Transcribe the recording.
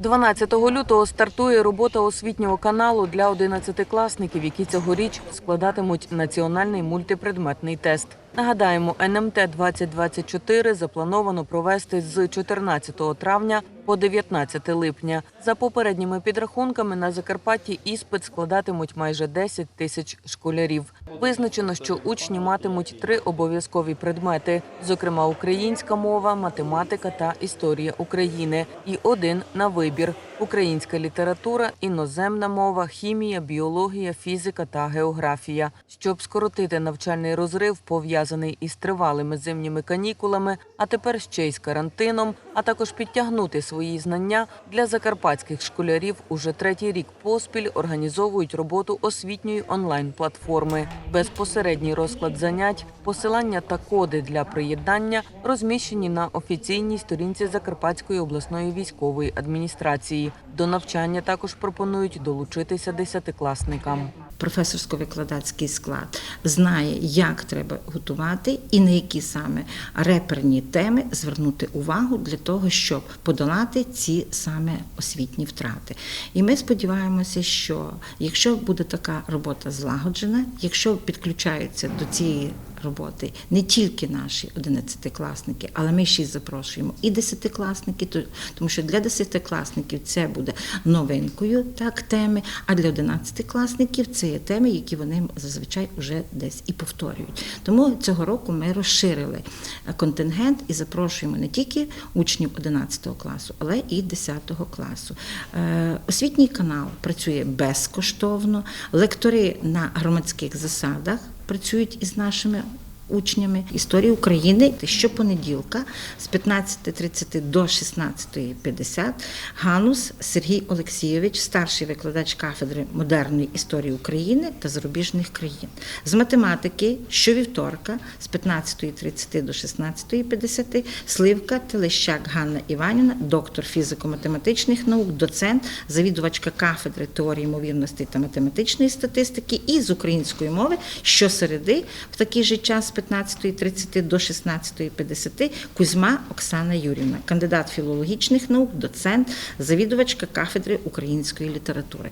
12 лютого стартує робота освітнього каналу для 11-класників, які цьогоріч складатимуть національний мультипредметний тест. Нагадаємо, НМТ 2024 заплановано провести з 14 травня по 19 липня. За попередніми підрахунками на Закарпатті іспит складатимуть майже 10 тисяч школярів. Визначено, що учні матимуть три обов'язкові предмети, зокрема українська мова, математика та історія України, і один на вибір: українська література, іноземна мова, хімія, біологія, фізика та географія. Щоб скоротити навчальний розрив, пов'язаний із тривалими зимніми канікулами, а тепер ще й з карантином, а також підтягнути свої знання для закарпатських школярів уже третій рік поспіль організовують роботу освітньої онлайн-платформи. Безпосередній розклад занять, посилання та коди для приєднання розміщені на офіційній сторінці Закарпатської обласної військової адміністрації. До навчання також пропонують долучитися десятикласникам. Професорсько-викладацький склад знає, як треба готувати і на які саме реперні теми звернути увагу для того, щоб подолати ці саме освітні втрати. І ми сподіваємося, що якщо буде така робота злагоджена, якщо підключаються до цієї роботи не тільки наші одинадцятикласники, але ми ще й запрошуємо і десятикласники, то- тому що для десятикласників це буде новинкою так теми, а для одинадцятикласників це є теми, які вони зазвичай вже десь і повторюють. Тому цього року ми розширили е, контингент і запрошуємо не тільки учнів 11 класу, але і 10 класу. Е, Освітній канал працює безкоштовно, лектори на громадських засадах працюють із нашими учнями історії України щопонеділка з 15.30 до 16.50 Ганус Сергій Олексійович, старший викладач кафедри модерної історії України та зарубіжних країн. З математики щовівторка з 15.30 до 16.50 Сливка Телещак Ганна Іванівна, доктор фізико-математичних наук, доцент, завідувачка кафедри теорії ймовірності та математичної статистики і з української мови щосереди в такий же час з 15.30 до 16.50 Кузьма Оксана Юрівна, кандидат філологічних наук, доцент, завідувачка кафедри української літератури.